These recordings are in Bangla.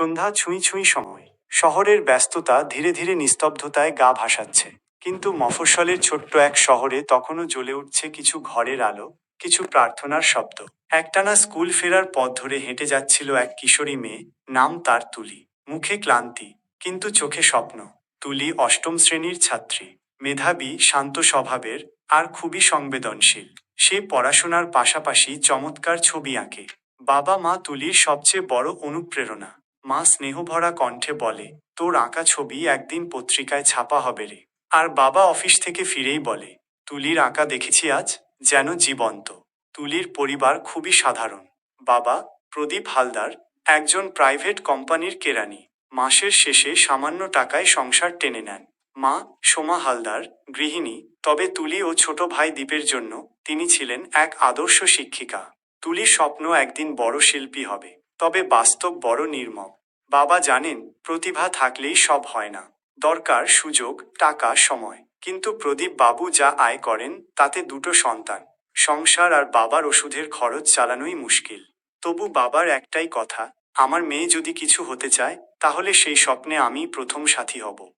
সন্ধ্যা ছুঁই ছুঁই সময়। শহরের ব্যস্ততা ধীরে ধীরে নিস্তব্ধতায় গা ভাসাচ্ছে। কিন্তু মফস্বলের ছোট্ট এক শহরে তখনও জ্বলে উঠছে কিছু ঘরের আলো, কিছু প্রার্থনার শব্দ। একটানা স্কুল ফেরার পথ ধরে হেঁটে যাচ্ছিল এক কিশোরী মেয়ে, নাম তার তুলি। মুখে ক্লান্তি, কিন্তু চোখে স্বপ্ন। তুলি অষ্টম শ্রেণির ছাত্রী। মেধাবী, শান্ত স্বভাবের, আর খুবই সংবেদনশীল। সে পড়াশোনার পাশাপাশি চমৎকার ছবি আঁকে। বাবা মা তুলির সবচেয়ে বড় অনুপ্রেরণা। মা স্নেহভরা কণ্ঠে বলে, তোর আঁকা ছবি একদিন পত্রিকায় ছাপা হবে রে। আর বাবা অফিস থেকে ফিরেই বলে, তুলির আঁকা দেখেছি আজ, যেন জীবন্ত। তুলির পরিবার খুবই সাধারণ। বাবা, প্রদীপ হালদার, একজন প্রাইভেট কোম্পানির কেরানি। মাসের শেষে সামান্য টাকায় সংসার টেনে নেন। মা, সোমা হালদার, গৃহিণী, তবে তুলি ও ছোট ভাই দ্বীপের জন্য তিনি ছিলেন এক আদর্শ শিক্ষিকা। তুলির স্বপ্ন একদিন বড় শিল্পী হবে। তবে বাস্তব বড় নির্মম। বাবা জানেন, প্রতিভা থাকলেই সব হয় না। দরকার, সুযোগ, টাকা, সময়। কিন্তু প্রদীপ বাবু যা আয় করেন, তাতে দুটো সন্তান। সংসার আর বাবার ওষুধের খরচ চালানোই মুশকিল। তবু বাবার একটাই কথা, আমার মেয়ে যদি কিছু হতে চায়, তাহলে সেই স্বপ্নে আমি প্রথম সাথী হব।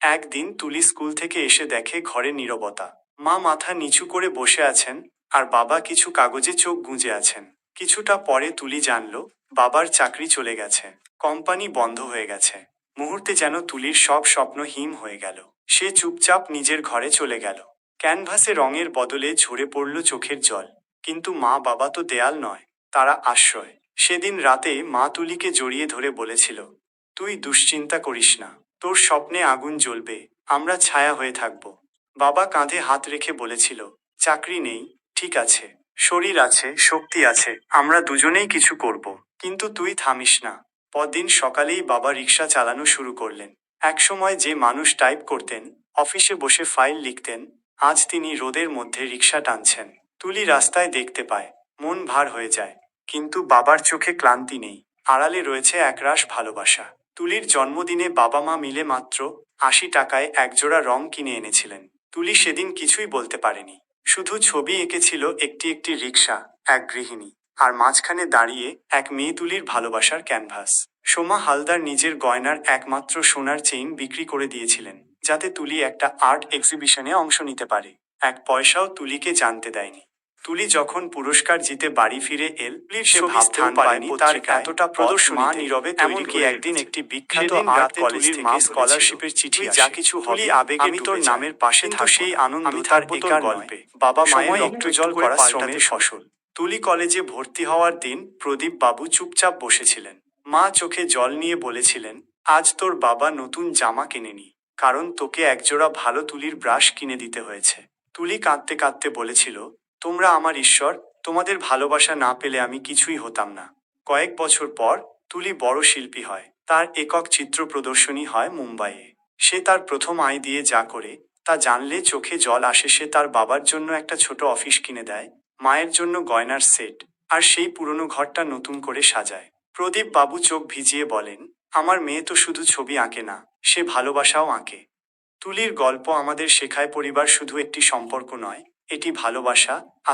একদিন তুলি স্কুল থেকে এসে দেখে ঘরে নীরবতা। মা মাথা নিচু করে বসে আছেন, আর বাবা কিছু কাগজে চোখ গুঁজে আছেন। কিছুটা পরে তুলি জানল, বাবার চাকরি চলে গেছে। কোম্পানি বন্ধ হয়ে গেছে। মুহূর্তে যেন তুলির সব স্বপ্ন হিম হয়ে গেল। সে চুপচাপ নিজের ঘরে চলে গেল। ক্যানভাসে রঙের বদলে ঝরে পড়ল চোখের জল। কিন্তু মা বাবা তো দেয়াল নয়, তারা আশ্রয়। সেদিন রাতে মা তুলিকে জড়িয়ে ধরে বলেছিল, তুই দুশ্চিন্তা করিস না, তোর স্বপ্নে আগুন জ্বলবে, আমরা ছায়া হয়ে থাকব। বাবা কাঁধে হাত রেখে বলেছিল, চাকরি নেই, ঠিক আছে। শরীর আছে, শক্তি আছে, আমরা দুজনেই কিছু করব। কিন্তু তুই থামিস না। পরদিন সকালেই বাবা রিক্সা চালানো শুরু করলেন। একসময় যে মানুষ টাইপ করতেন, অফিসে বসে ফাইল লিখতেন, আজ তিনি রোদের মধ্যে রিক্সা টানছেন। তুলি রাস্তায় দেখতে পায়, মন ভার হয়ে যায়। কিন্তু বাবার চোখে ক্লান্তি নেই। আড়ালে রয়েছে একরাশ ভালোবাসা। তুলির জন্মদিনে বাবা মা মিলে মাত্র আশি টাকায় একজোড়া রং কিনে এনেছিলেন। তুলি সেদিন কিছুই বলতে পারেনি। শুধু ছবি এঁকেছিল একটি একটি রিক্সা এক গৃহিণী, আর মাঝখানে দাঁড়িয়ে এক মেয়ে তুলির ভালোবাসার ক্যানভাস। সোমা হালদার নিজের গয়নার একমাত্র সোনার চেইন বিক্রি করে দিয়েছিলেন, যাতে তুলি একটা আর্ট এক্সিবিশনে অংশ নিতে পারে। এক পয়সাও তুলিকে জানতে দেয়নি। তুলি যখন পুরস্কার জিতে বাড়ি ফিরে এল সে ভাবতেও পারেনি তার এতটা প্রদর্শনী নীরবে এমনকি একদিন একটি বিখ্যাত আর্ট কলেজ থেকে স্কলারশিপের চিঠি যা কিছু হলি আবেগে আমি তোর নামের পাশে থাক সেই আনন্দ তার একার গল্পে। বাবা মায়ের একটু জল করা শ্রমের ফসল। তুলি কলেজে ভর্তি হওয়ার দিন প্রদীপ বাবু চুপচাপ বসেছিলেন। মা চোখে জল নিয়ে বলেছিলেন আজ তোর বাবা নতুন জামা কিনেনি কারণ তোকে একজোড়া ভালো তুলির ব্রাশ কিনে দিতে হয়েছে। তুলি কাঁদতে কাঁদতে বলেছিল তোমরা আমার ঈশ্বর, তোমাদের ভালোবাসা না পেলে আমি কিছুই হতাম না। কয়েক বছর পর তুলি বড় শিল্পী হয়। তার একক চিত্র প্রদর্শনী হয় মুম্বাইয়ে। সে তার প্রথম আয় দিয়ে যা করে, তা জানলে চোখে জল আসে, সে তার বাবার জন্য একটা ছোট অফিস কিনে দেয়, মায়ের জন্য গয়নার সেট, আর সেই পুরনো ঘরটা নতুন করে সাজায়। প্রদীপ বাবু চোখ ভিজিয়ে বলেন, আমার মেয়ে তো শুধু ছবি আঁকে না, সে ভালোবাসাও আঁকে। তুলির গল্প আমাদের শেখায় পরিবার শুধু একটি সম্পর্ক নয় এটি ভালোবাসা